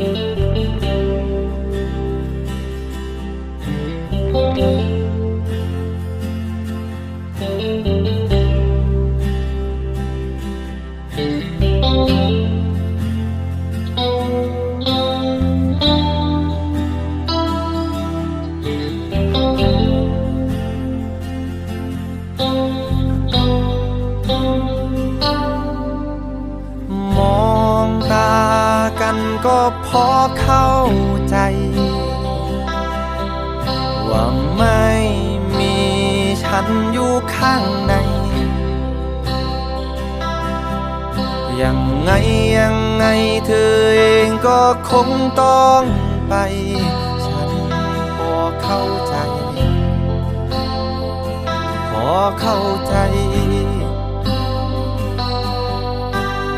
ม เข้าใจ ว่าไม่มีฉันอยู่ข้างใน ยังไงยังไงเธอเองก็คงต้องไป ฉันพอเข้าใจ พอเข้าใจ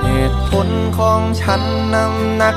เหตุผลของฉันน้ำหนัก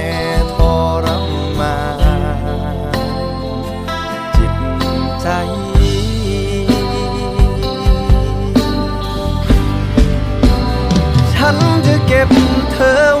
บเธอ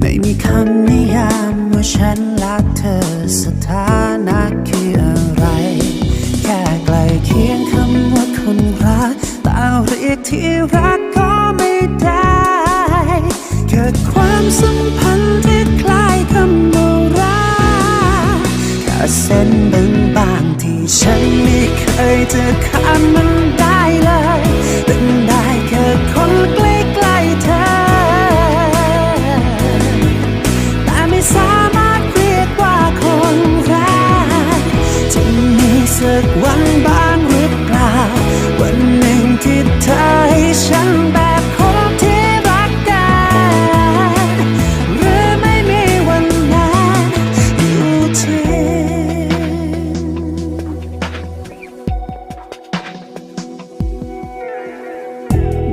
ไม่มีคำนิยามว่าฉันและเธอสถานะคืออะไร แค่ใกลเคียงคำว่าคนรักแต่เรียกที่รักก็ไม่ได้เกิดความสัมพันธ์ที่คล้ายคำว่ารักแค่เส้นบางบางๆที่ฉันไม่เคยจะข้ามมันได้เลยเป็นได้แค่คนใกล้ ฉันแบบคนที่รักกันหรือไม่มีวันนั้นอยู่ที่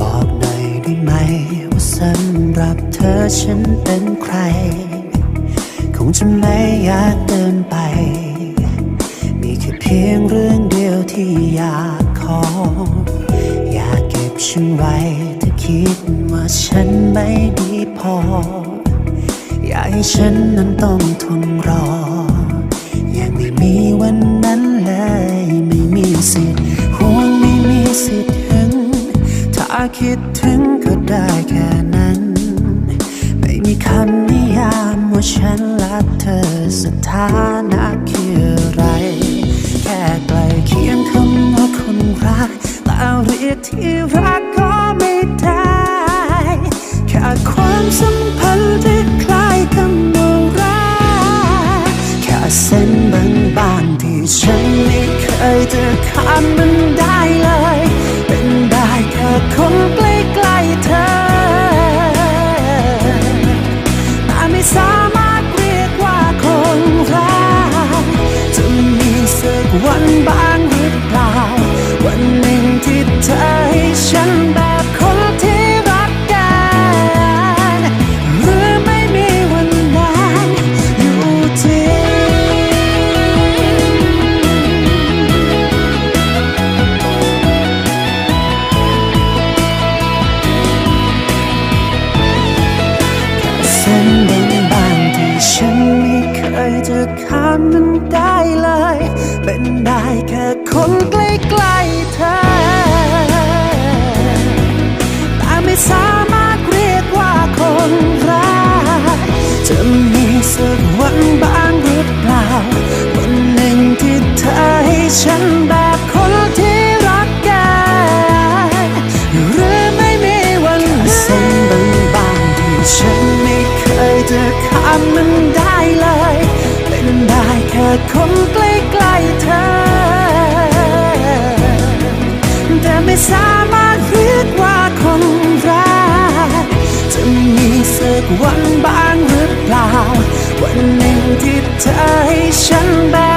บอกหน่อยได้ไหมว่าสำหรับเธอฉันเป็นใคร คงจะไม่อยากเดินไป มีแค่เพียงเรื่องเดียวที่อยากขออยาก ฉันไว้ถ้าคิดว่าฉันไม่ดีพอ อยากให้ฉันนั้นต้องทนรอ ยังไม่มีวันนั้นเลย ไม่มีสิทธิ์ห่วงไม่มีสิทธิ์ถึง ถ้าคิดถึงก็ได้แค่นั้น ไม่มีคำนิยามว่าฉันและเธอสถานะคืออะไร แค่ใกลเคียงคำว่าคนรัก เรียกที่รักก็ไม่ได้แค่ความสัมพันธ์ที่คล้ายคำว่ารักแค่เส้นบางๆที่ฉันไม่เคยจะข้ามมันได้เลย เป็นได้แค่คนใกล้ สามารถเรียกว่าคนรักจะมีสักวันบ้างหรือเปล่า วันหนึ่งที่เธอให้ฉันแบบ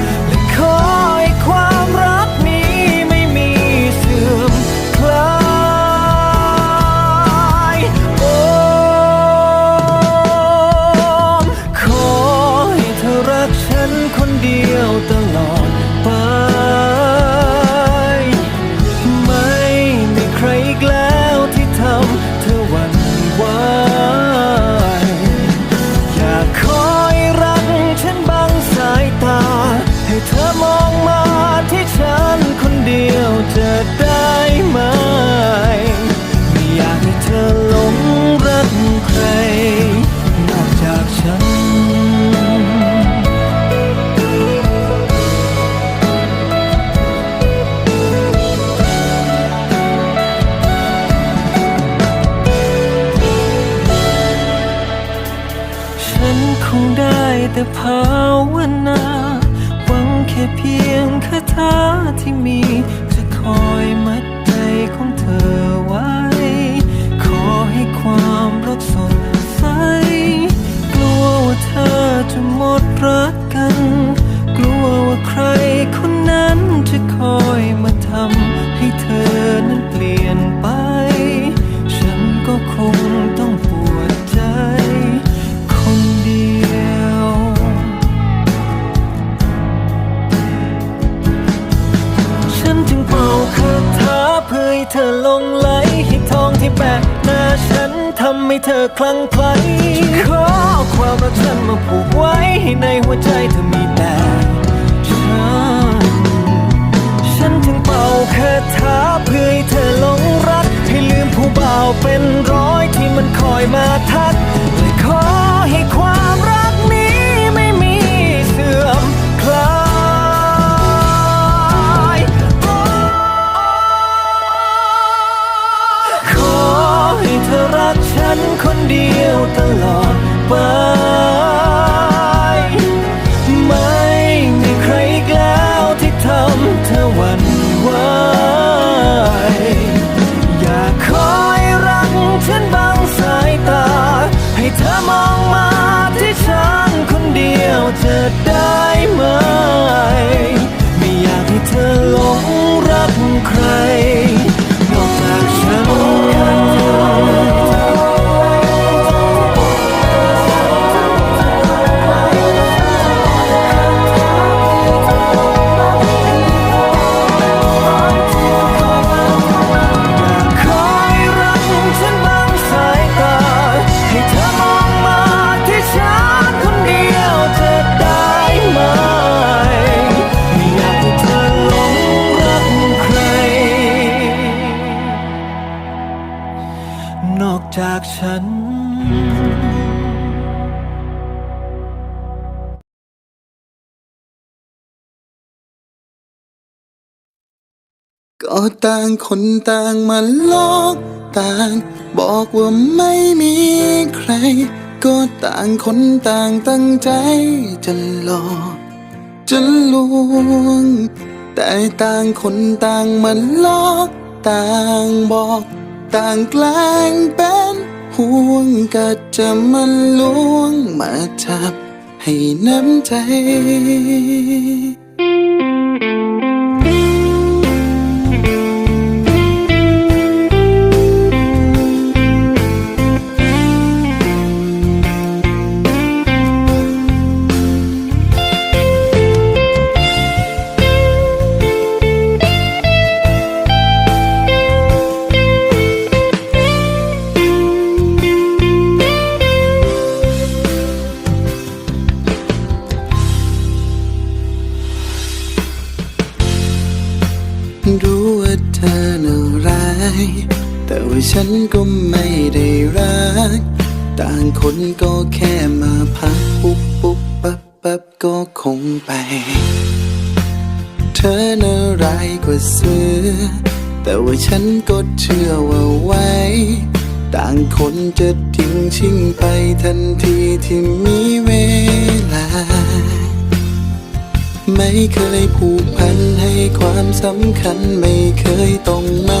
อคลั่งไคล้ขอความรักฉันมาผูกไว้ให้ในหัวใจเธอมีแต่ฉันฉันจึงเป่าคาถาเพื่อให้เธอหลงรัก ให้ลืมผู้บ่าวเป็นร้อยที่มันคอยมาทัก จากฉันก็ต่างคนต่างมาลอกต่าง บอกว่าไม่มีใคร ก็ต่างคนต่างตั้งใจจะหลอกจะลวง แต่ต่างคนต่างมาลอกต่างบอก ต่างกลางเป็นห่วงก็จะมันลวงมาจับให้น้ำใจ ฉันก็ไม่ได้รัก ต่างคนก็แค่มาพักปุ๊บปุ๊บปั๊บปั๊บก็คงไป เธอน่าร้ายกว่าเสือ แต่ว่าฉันก็เชื่อว่าไว้ ต่างคนจะทิ้งชิ่งไปทันทีที่มีเวลาไม่เคยผูกพันให้ความสำคัญไม่เคยต้องมานั่ง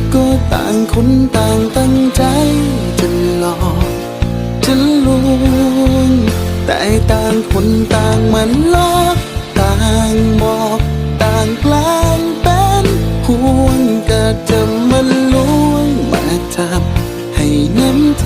ก็ต่างคนต่างตั้งใจจะหลอกจะลวงแต่ต่างคนต่างมันลอกต่างบอกต่างแกล้งเป็นห่วงก็จะมันลวงมาทำให้น้ำใจ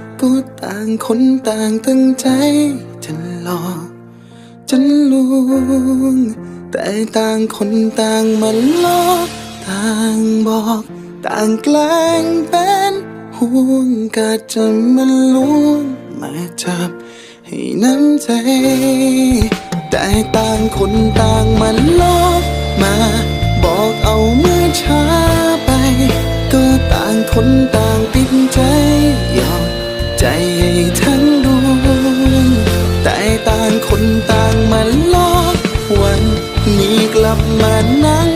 ก็ต่างคนต่างตั้งใจจะหลอกจะลวง แต่ต่างคนต่างมันลอกต่างบอก ต่างแกล้งเป็นห่วงก็จะมันลวงมาจับให้น้ำใจ แต่ต่างคนต่างมันลอกมาบอกเอาเมื่อช้าไป ก็ต่างคนต่างติด ลับมานั่ง